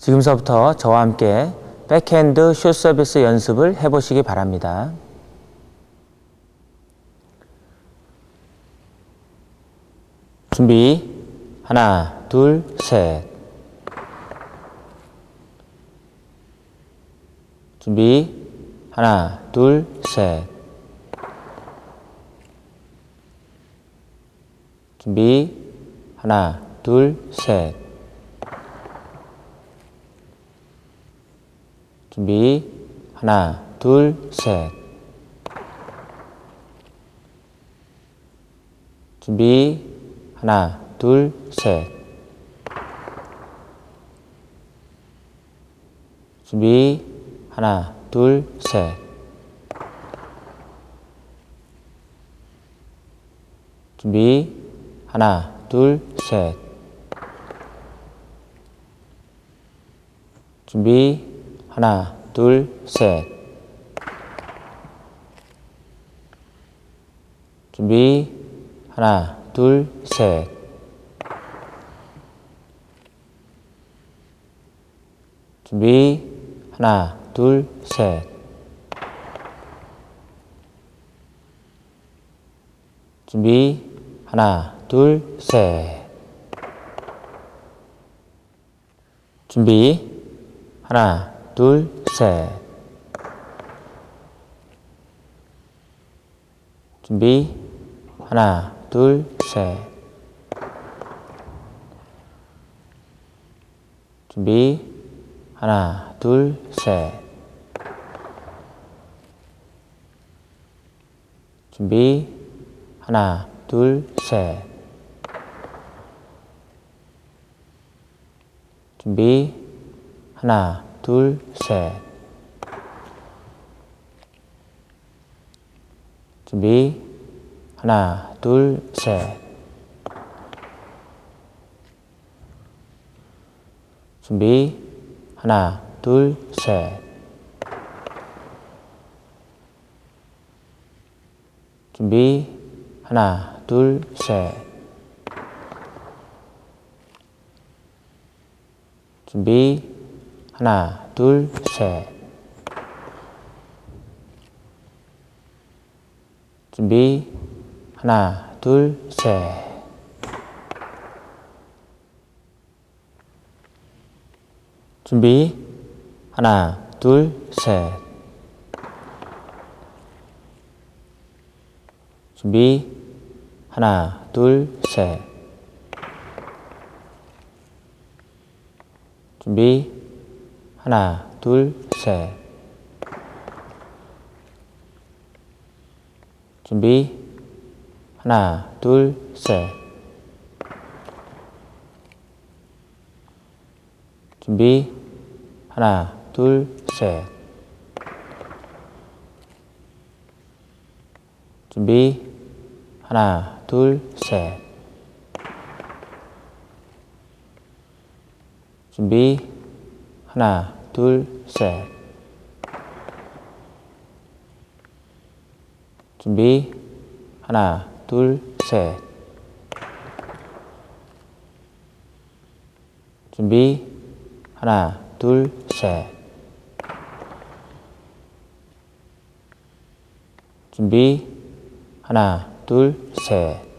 지금서부터 저와 함께 백핸드 슛 서비스 연습을 해보시기 바랍니다. 준비. 하나 둘 셋. 준비. 하나 둘 셋. 준비. 하나 둘셋 준비. 하나 둘 셋. 준비. 하나 둘 셋. 준비. 하나 둘 셋. 준비. 하나 둘 셋. 준비 하나 둘 셋. 준비. 하나 둘 셋. 준비. 하나 둘 셋. 준비. 하나 둘 셋. 준비. 하나 둘 셋. 준비. 하나 둘 셋. 준비. 하나 둘 셋. 준비. 하나 둘 셋. 준비. 하나 둘 셋. 준비. 하나 둘 셋. 준비. 하나 둘 셋. 준비. 하나 둘 셋. 준비 하나 둘 셋. 준비. 하나 둘 셋. 준비. 하나 둘 셋. 준비. 하나 둘 셋. 준비 하나 둘 셋. 준비. 하나 둘 셋. 준비. 하나 둘 셋. 준비. 하나 둘 셋. 준비 하나 둘 셋. 준비. 하나 둘 셋. 준비. 하나 둘 셋. 준비. 하나 둘 셋